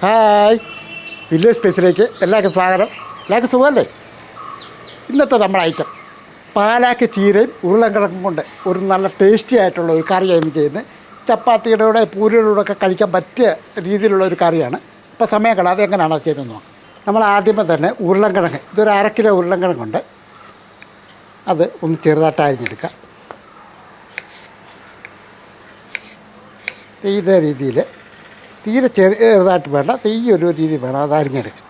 Hi. Village സ്പേസിലേക്ക് എല്ലാവർക്കും സ്വാഗതം. എല്ലാവർക്കും സുഖമല്ലേ? ഇന്നത്തെ നമ്മുടെ ഐറ്റം പാലാക്ക് ചീരയും ഉരുളൻകിഴങ്ങും കൊണ്ട് ഒരു നല്ല ടേസ്റ്റി ആയിട്ടുള്ള ഒരു കറിയായിരുന്നു ചെയ്യുന്നത്. ചപ്പാത്തിയുടെ കൂടെ പൂരിയുടെ കൂടെ ഒക്കെ കഴിക്കാൻ പറ്റിയ രീതിയിലുള്ള ഒരു കറിയാണ്. ഇപ്പോൾ സമയം കളാതെ എങ്ങനെയാണ് അത് നോക്കാം. നമ്മൾ ആദ്യമേ തന്നെ ഉരുളങ്കിഴങ്ങ് ഇതൊരു അര കിലോ ഉരുളൻകിഴങ്ങുണ്ട് അത് ഒന്ന് ചെറുതായിട്ട് അരിഞ്ഞെടുക്കുക ഇതേ രീതിയിൽ തീരെ ചെറുതായിട്ട് വേണ്ട. തീ ഒരു രീതി വേണം. അത് അരിഞ്ഞെടുക്കും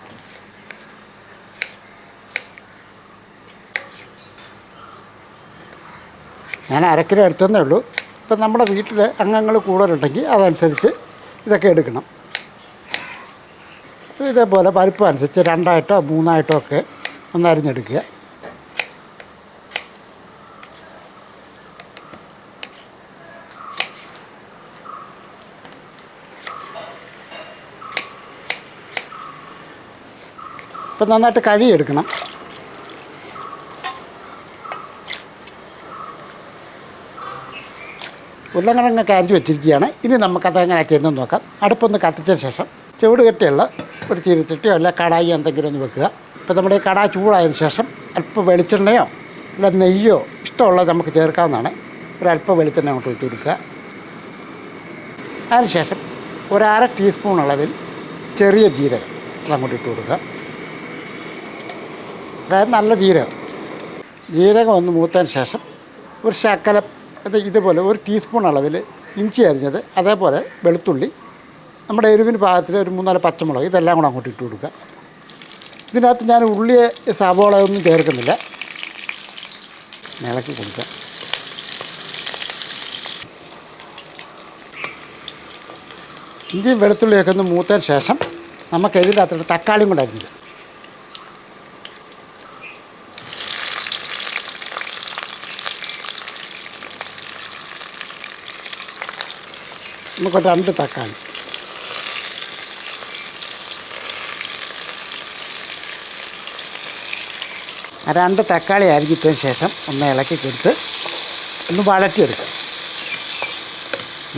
ഞാൻ അരക്കിലോ എടുത്തതേ ഉള്ളൂ. ഇപ്പം നമ്മുടെ വീട്ടിൽ അംഗങ്ങൾ കൂടുതലുണ്ടെങ്കിൽ അതനുസരിച്ച് ഇതൊക്കെ എടുക്കണം. ഇതേപോലെ പരിപ്പ് അനുസരിച്ച് രണ്ടായിട്ടോ മൂന്നായിട്ടോ ഒക്കെ ഒന്ന് അരിഞ്ഞെടുക്കുക. ഇപ്പം നന്നായിട്ട് കഴുകിയെടുക്കണം. ഉരുളക്കിഴങ്ങൊക്കെ അരിഞ്ഞ് വെച്ചിരിക്കുകയാണ്. ഇനി നമുക്കത് എങ്ങനെ ചെയ്യുന്നതെന്ന് നോക്കാം. അടുപ്പൊന്ന് കത്തിച്ച ശേഷം ചുവട് കെട്ടിയുള്ള ഒരു ചീരച്ചട്ടിയോ അല്ല കടായി എന്തെങ്കിലും ഒന്ന് വെക്കുക. ഇപ്പോൾ നമ്മുടെ ഈ കടായി ചൂടായതിന് ശേഷം അല്പം വെളിച്ചെണ്ണയോ അല്ല നെയ്യോ ഇഷ്ടമുള്ളത് നമുക്ക് ചേർക്കാവുന്നതാണ്. ഒരല്പം വെളിച്ചെണ്ണ അങ്ങോട്ട് വെച്ച് കൊടുക്കുക. അതിനുശേഷം ഒരു അര ടീസ്പൂൺ അളവിൽ ചെറിയ ജീരകം അതങ്ങോട്ട് ഇട്ട് കൊടുക്കുക. അതായത് നല്ല ജീരകം. ജീരകം ഒന്ന് മൂത്തതിന് ശേഷം ഒരു ശക്കല ഇത് ഇതുപോലെ ഒരു ടീസ്പൂൺ അളവിൽ ഇഞ്ചി അരിഞ്ഞത് അതേപോലെ വെളുത്തുള്ളി നമ്മുടെ എരിവിന് പാകത്തിൽ ഒരു മൂന്നാൽ പച്ചമുളക് ഇതെല്ലാം കൂടെ അങ്ങോട്ട് ഇട്ട് കൊടുക്കുക. ഇതിനകത്ത് ഞാൻ ഉള്ളിയെ സവോള ഒന്നും ചേർക്കുന്നില്ല. ഇളക്കി കൊടുക്കുക. ഇഞ്ചിയും വെളുത്തുള്ളിയൊക്കെ ഒന്ന് മൂത്തതിന് ശേഷം നമുക്ക് ഇതിന്റെ അത്ര തക്കാളിയും അരിഞ്ഞില്ല നമുക്ക് രണ്ട് തക്കാളി. രണ്ട് തക്കാളി അരിഞ്ഞിട്ടതിന് ശേഷം ഒന്ന് ഇളക്കി കൊടുത്ത് ഒന്ന് വഴറ്റിയെടുക്കാം.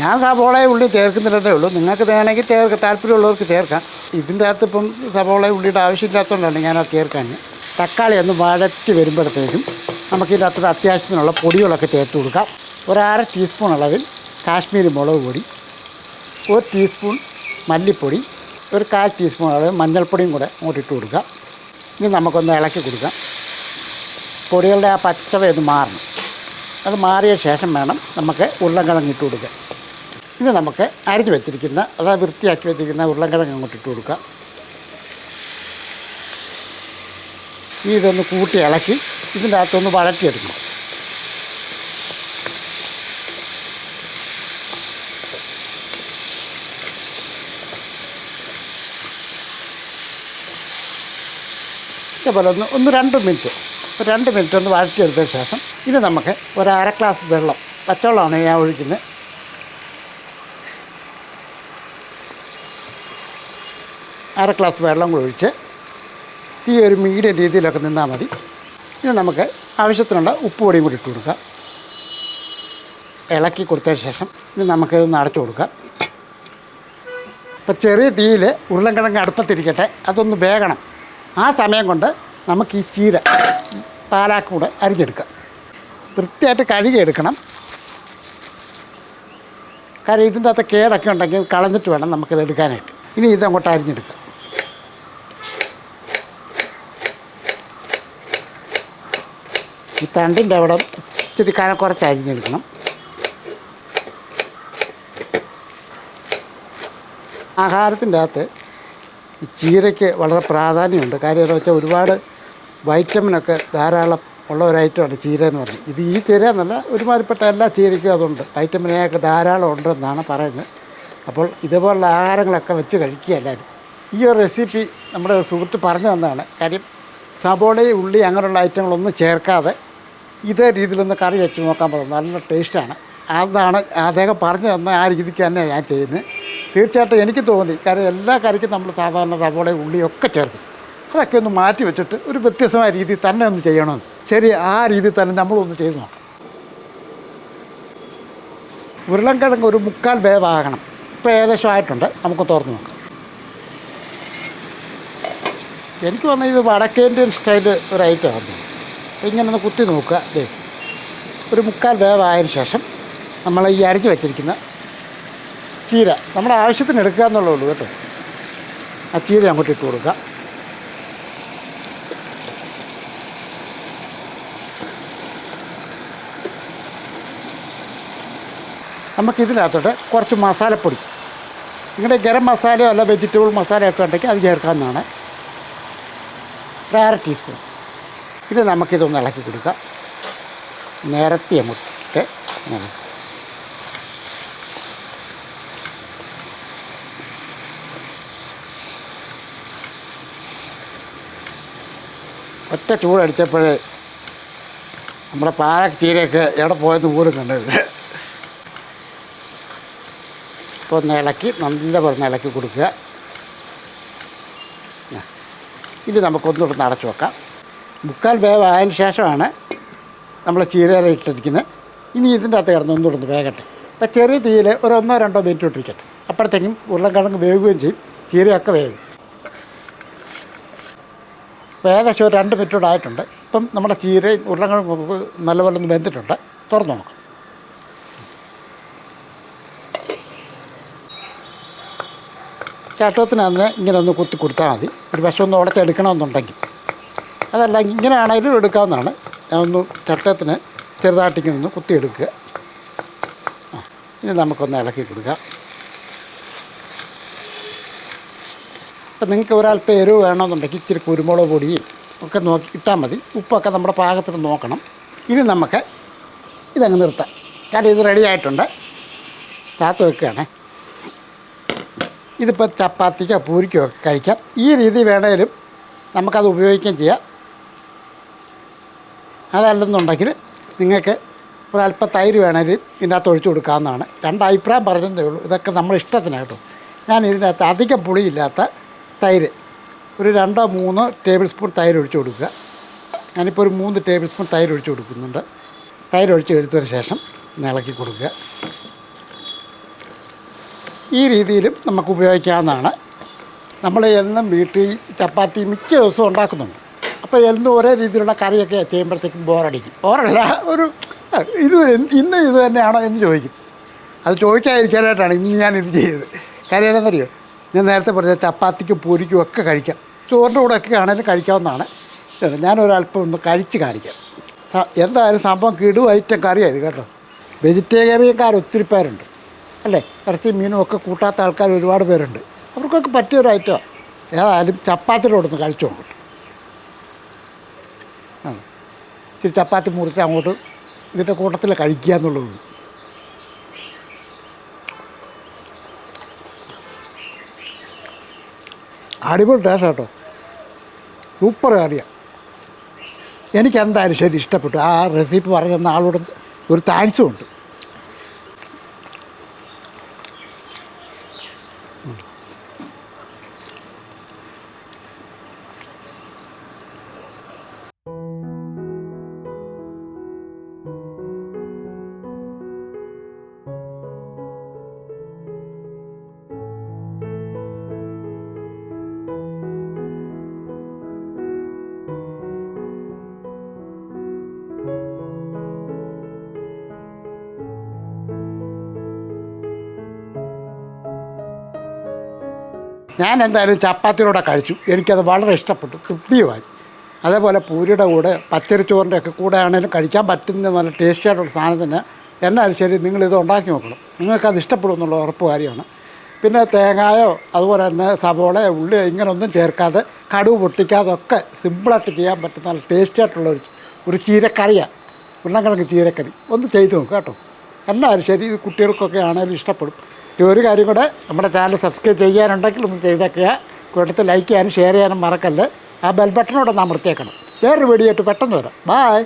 ഞാൻ സവോളയെ ഉള്ളി ചേർക്കുന്നില്ലതേ ഉള്ളൂ. നിങ്ങൾക്ക് വേണമെങ്കിൽ ചേർക്കാം. താല്പര്യമുള്ളവർക്ക് ചേർക്കാം. ഇതിന്റെ അകത്ത് ഇപ്പം സവോളയെ ഉള്ളിയുടെ ആവശ്യമില്ലാത്തതുകൊണ്ടാണ് ഞാനത് ചേർക്കാൻ തക്കാളി ഒന്ന് വഴറ്റി വരുമ്പോഴത്തേക്കും നമുക്കിതിന്റെ അത്ര അത്യാവശ്യത്തിനുള്ള പൊടികളൊക്കെ ചേർത്ത് കൊടുക്കാം. ഒരു അര ടീസ്പൂൺ അളവിൽ കാശ്മീരി മുളക് പൊടി ഒരു ടീസ്പൂൺ മല്ലിപ്പൊടി ഒരു കാൽ ടീസ്പൂൺ അളവ് മഞ്ഞൾപ്പൊടിയും കൂടെ അങ്ങോട്ട് ഇട്ട് കൊടുക്കുക. ഇനി നമുക്കൊന്ന് ഇളക്കി കൊടുക്കാം. പൊടികളുടെ ആ പച്ചവയൊന്ന് മാറണം. അത് മാറിയ ശേഷം വേണം നമുക്ക് ഉരുളൻകിഴങ്ങ് ഇട്ട് കൊടുക്കുക ഇനി നമുക്ക് അരിഞ്ഞ് വെച്ചിരിക്കുന്ന അതായത് വൃത്തിയാക്കി വെച്ചിരിക്കുന്ന ഉരുളൻകിഴങ്ങ് അങ്ങോട്ട് ഇട്ട് കൊടുക്കുക. ഇനി ഇതൊന്ന് കൂട്ടി ഇളക്കി ഇതിന്റെ അകത്തൊന്ന് വഴറ്റിയെടുക്കണം. ഇതേപോലെ ഒന്ന് ഒന്ന് രണ്ട് മിനിറ്റ്. ഒരു രണ്ട് മിനിറ്റ് ഒന്ന് വഴറ്റിയെടുത്തതിന് ശേഷം ഇനി നമുക്ക് ഒരു അര ഗ്ലാസ് വെള്ളം പച്ചവെള്ളമാണ് ഞാൻ ഒഴിക്കുന്നത്. അര ഗ്ലാസ് വെള്ളം കൂടി ഒഴിച്ച് തീ ഒരു മീഡിയം രീതിയിലൊക്കെ നിന്നാൽ മതി. ഇനി നമുക്ക് ആവശ്യത്തിനുള്ള ഉപ്പ് പൊടിയും കൂടി ഇട്ട് കൊടുക്കാം. ഇളക്കി കൊടുത്തതിന് ശേഷം ഇനി നമുക്കിതൊന്ന് അടച്ചു കൊടുക്കാം. അപ്പം ചെറിയ തീയിൽ ഉരുളൻകിഴങ്ങ് അടുപ്പത്തിരിക്കട്ടെ അതൊന്ന് വേകണം. ആ സമയം കൊണ്ട് നമുക്ക് ഈ ചീര പാലാക്കൂടെ അരിഞ്ഞെടുക്കാം. വൃത്തിയായിട്ട് കഴുകിയെടുക്കണം. കാര്യം ഇതിന്റെ അകത്ത് കേടൊക്കെ ഉണ്ടെങ്കിൽ കളഞ്ഞിട്ട് വേണം നമുക്കിത് എടുക്കാനായിട്ട്. ഇനി ഇതങ്ങോട്ട് അരിഞ്ഞെടുക്കാം. ഈ തണ്ടിന്റെ അവിടെ ഇച്ചിരി കാലം കുറച്ച് അരിഞ്ഞെടുക്കണം. ആഹാരത്തിന്റെ അകത്ത് ചീരയ്ക്ക് വളരെ പ്രാധാന്യമുണ്ട്. കാര്യം എന്താ വെച്ചാൽ ഒരുപാട് വൈറ്റമിനൊക്കെ ധാരാളം ഉള്ള ഒരു ഐറ്റമാണ് ചീര എന്ന് പറയുന്നത് ഇത് ഈ ചീര എന്നല്ല ഒരുമാതിരിപ്പെട്ട എല്ലാ ചീരയ്ക്കും അതുണ്ട്. വൈറ്റമിൻ എ ധാരാളം ഉണ്ടെന്നാണ് പറയുന്നത്. അപ്പോൾ ഇതുപോലുള്ള ആഹാരങ്ങളൊക്കെ വെച്ച് കഴിക്കുക എല്ലാവരും. ഈ ഒരു റെസിപ്പി നമ്മുടെ സുഹൃത്ത് പറഞ്ഞു തന്നതാണ്. കാര്യം സബോളയും ഉള്ളി അങ്ങനെയുള്ള ഐറ്റങ്ങളൊന്നും ചേർക്കാതെ ഇതേ രീതിയിലൊന്ന് കറി വെച്ച് നോക്കാൻ പറഞ്ഞു നല്ല ടേസ്റ്റാണ്. അതാണ് അദ്ദേഹം പറഞ്ഞു തന്ന ആ രീതിക്ക് തന്നെ ഞാൻ ചെയ്യുന്നത്. തീർച്ചയായിട്ടും എനിക്ക് തോന്നി. കാര്യം എല്ലാ കറിക്കും നമ്മൾ സാധാരണ സവോളയും ഉള്ളിയൊക്കെ ചേർക്കും. അതൊക്കെ ഒന്ന് മാറ്റി വെച്ചിട്ട് ഒരു വ്യത്യസ്തമായ രീതിയിൽ തന്നെ ഒന്ന് ചെയ്യണമെന്ന് ശരി ആ രീതിയിൽ തന്നെ നമ്മളൊന്ന് ചെയ്ത് നോക്കാം ഉരുളൻകിഴങ്ങ് ഒരു മുക്കാൽ വേവാകണം ഇപ്പോൾ ഏകദേശം ആയിട്ടുണ്ട്. നമുക്ക് തുറന്ന് നോക്കാം. എനിക്ക് വന്ന ഇത് വടക്കേന്ത്യൻ സ്റ്റൈൽ ഒരു ഐറ്റം ആണ് ഇങ്ങനെ ഒന്ന് കുത്തി നോക്കുക. ഒരു മുക്കാൽ വേവായതിനു ശേഷം നമ്മൾ ഈ അരച്ച് വെച്ചിരിക്കുന്ന ചീര നമ്മുടെ ആവശ്യത്തിന് എടുക്കുക എന്നുള്ളേ ഉള്ളൂ കേട്ടോ. ആ ചീര അങ്ങോട്ട് ഇട്ട് കൊടുക്കുക നമുക്കിതിനകത്തോട്ട് കുറച്ച് മസാലപ്പൊടി. നിങ്ങളുടെ ഗരം മസാലയോ അല്ല വെജിറ്റബിൾ മസാലയൊക്കെ ഉണ്ടെങ്കിൽ അത് ചേർക്കാവുന്നതാണ്. അര ടീസ്പൂൺ. ഇത് നമുക്കിതൊന്ന് ഇളക്കി കൊടുക്കാം. നേരത്തെ അങ്ങോട്ട് ഇങ്ങനെ ഒറ്റ ചൂടടിച്ചപ്പോഴേ നമ്മുടെ പാലക്ക് ചീരയൊക്കെ എവിടെ പോയെന്ന് പോലും കണ്ടത് ഇപ്പോൾ ഒന്ന് ഇളക്കി നല്ല പറഞ്ഞ് ഇളക്കി കൊടുക്കുക. ഇനി നമുക്കൊന്നുകൂടെ അടച്ചു വെക്കാം. മുക്കാൽ വേവായതിന് ശേഷമാണ് നമ്മൾ ചീരയില ഇട്ടിരിക്കുന്നത്. ഇനി ഇതിന്റെ അകത്ത് കിടന്ന് ഒന്നുകൂടെ ഒന്ന് വേകട്ടെ. അപ്പോൾ ചെറിയ തീയിൽ ഒരു ഒന്നോ രണ്ടോ മിനിറ്റ് ഇട്ടിരിക്കട്ടെ. അപ്പോഴത്തേക്കും ഉരുളക്കിഴങ്ങ് വേവുകയും ചെയ്യും. ചീരയൊക്കെ വേവും. ഇപ്പോൾ ഏകദേശം ഒരു രണ്ട് മിനിറ്റ് കൂടെ ആയിട്ടുണ്ട്. ഇപ്പം നമ്മുടെ ചീരയും ഉരുളങ്ങളും നല്ലപോലെ ഒന്ന് വെന്തിട്ടുണ്ട്. തുറന്നു നോക്കാം. ചാട്ടത്തിനതിനെ ഇങ്ങനെ ഒന്ന് കുത്തി കൊടുത്താൽ മതി. ഒരു വശം ഒന്ന് ഉടച്ചെടുക്കണമെന്നുണ്ടെങ്കിൽ അതല്ല ഇങ്ങനെ ആണെങ്കിലും എടുക്കാവുന്നതാണ്. ഞാൻ ഒന്ന് ചട്ടത്തിന് ചെറുതായിട്ട് ഒന്ന് കുത്തിയെടുക്കുക ഇനി നമുക്കൊന്ന് ഇളക്കി കൊടുക്കാം. അപ്പം നിങ്ങൾക്ക് ഒരല്പം എരിവ് വേണമെന്നുണ്ടെങ്കിൽ ഇച്ചിരി കുരുമുളക് പൊടിയും ഒക്കെ നോക്കി ഇട്ടാൽ മതി. ഉപ്പൊക്കെ നമ്മുടെ പാകത്തിന് നോക്കണം. ഇനി നമുക്ക് ഇതങ്ങ് നിർത്താം. കാരണം ഇത് റെഡി ആയിട്ടുണ്ട്. താത്ത് വെക്കുകയാണേ. ഇതിപ്പോൾ ചപ്പാത്തിക്കോ പൂരിക്കോ ഒക്കെ കഴിക്കാം. ഈ രീതി വേണേലും നമുക്കത് ഉപയോഗിക്കുകയും ചെയ്യാം. അതല്ലെന്നുണ്ടെങ്കിൽ നിങ്ങൾക്ക് ഒരല്പം തൈര് വേണേലും ഇതിനകത്ത് ഒഴിച്ചു കൊടുക്കാവുന്നതാണ്. രണ്ട് അഭിപ്രായം പറഞ്ഞതേ ഉള്ളൂ. ഇതൊക്കെ നമ്മുടെ ഇഷ്ടത്തിനായിട്ടോ ഞാൻ ഇതിനകത്ത് അധികം പുളിയില്ലാത്ത തൈര്. ഒരു രണ്ടോ മൂന്നോ ടേബിൾ സ്പൂൺ തൈര് ഒഴിച്ച് കൊടുക്കുക. ഞാനിപ്പോൾ ഒരു മൂന്ന് ടേബിൾ സ്പൂൺ തൈര് ഒഴിച്ച് കൊടുക്കുന്നുണ്ട്. തൈര് ഒഴിച്ച് എടുത്തതിന് ശേഷം ഇളക്കി കൊടുക്കുക. ഈ രീതിയിലും നമുക്ക് ഉപയോഗിക്കാവുന്നതാണ്. നമ്മൾ എന്നും വീട്ടിൽ ചപ്പാത്തി മിക്ക ദിവസവും ഉണ്ടാക്കുന്നുണ്ട്. അപ്പോൾ എന്നും ഒരേ രീതിയിലുള്ള കറിയൊക്കെ ചെയ്യുമ്പോഴത്തേക്കും ബോറടിക്കും. ബോറല്ല ഒരു ഇത് ഇന്നും ഇത് തന്നെയാണോ എന്ന് ചോദിക്കും. അത് ചോദിക്കാതിരിക്കാനായിട്ടാണ് ഇന്ന് ഞാൻ ഇത് ചെയ്തത്. കാര്യം എന്താണെന്നറിയോ? ഞാൻ നേരത്തെ പറഞ്ഞ ചപ്പാത്തിക്കും പൂരിക്കും ഒക്കെ കഴിക്കാം. ചോറിന്റെ കൂടെ ഒക്കെ ആണെങ്കിലും കഴിക്കാവുന്നതാണ്. ഞാനൊരല്പം ഒന്ന് കഴിച്ച് കാണിക്കാം. എന്തായാലും സംഭവം കിടു ഐറ്റം കറിയായത് കേട്ടോ. വെജിറ്റേറിയൻകാർ ഒത്തിരി പേരുണ്ട്. അല്ലേ? ഇറച്ചി മീനും ഒക്കെ കൂട്ടാത്ത ആൾക്കാർ ഒരുപാട് പേരുണ്ട്. അവർക്കൊക്കെ പറ്റിയൊരു ഐറ്റമാണ് ഏതായാലും ചപ്പാത്തിയോടൊന്ന് കഴിച്ചു നോക്കട്ടെ. ഇച്ചിരി ചപ്പാത്തി മുറിച്ച് അങ്ങോട്ട് ഇതിന്റെ കൂട്ടത്തിൽ കഴിക്കുക എന്നുള്ളതുള്ളൂ. അടിപൊളി ടേസ്റ്റ് കേട്ടോ സൂപ്പർ കറിയാണ് എനിക്കെന്തായാലും ശരി ഇഷ്ടപ്പെട്ടു. ആ റെസിപ്പി പറഞ്ഞ ആളോട് ഒരു താങ്ക്സും ഞാൻ എന്തായാലും ചപ്പാത്തിയോടെ കഴിച്ചു. എനിക്കത് വളരെ ഇഷ്ടപ്പെട്ടു. തൃപ്തിയുമായി അതേപോലെ പൂരിയുടെ കൂടെ പച്ചരിച്ചോറിന്റെ ഒക്കെ കൂടെ ആണെങ്കിലും കഴിക്കാൻ പറ്റുന്ന നല്ല ടേസ്റ്റി ആയിട്ടുള്ള സാധനം തന്നെ. എന്നാലും ശരി നിങ്ങളിത് ഉണ്ടാക്കി നോക്കണം. നിങ്ങൾക്കത് ഇഷ്ടപ്പെടും എന്നുള്ള ഉറപ്പ് കാര്യമാണ്. പിന്നെ തേങ്ങായോ അതുപോലെ തന്നെ സവോള ഉള്ളിയോ ഇങ്ങനൊന്നും ചേർക്കാതെ കടുവ് പൊട്ടിക്കാതെ ഒക്കെ സിമ്പിളായിട്ട് ചെയ്യാൻ പറ്റുന്ന നല്ല ടേസ്റ്റി ആയിട്ടുള്ള ഒരു ഒരു ചീരക്കറിയാണ് ഉരുളക്കിഴങ്ങ് ചീരക്കറി. ഒന്ന് ചെയ്തു നോക്കുക കേട്ടോ. എന്നാലും ശരി ഇത് കുട്ടികൾക്കൊക്കെ ആണെങ്കിലും ഇഷ്ടപ്പെടും. ഈ ഒരു കാര്യം കൂടെ നമ്മുടെ ചാനൽ സബ്സ്ക്രൈബ് ചെയ്യാനുണ്ടെങ്കിൽ ഒന്ന് ചെയ്തേക്കുക. കൂട്ടത്തിൽ ലൈക്ക് ചെയ്യാനും ഷെയർ ചെയ്യാനും മറക്കല്ല്. ആ ബെൽ ബട്ടണോടെ ഒന്ന് അമർത്തിയേക്കണം. വേറൊരു വീഡിയോ ആയിട്ട് പെട്ടെന്ന് വരാം. ബായ്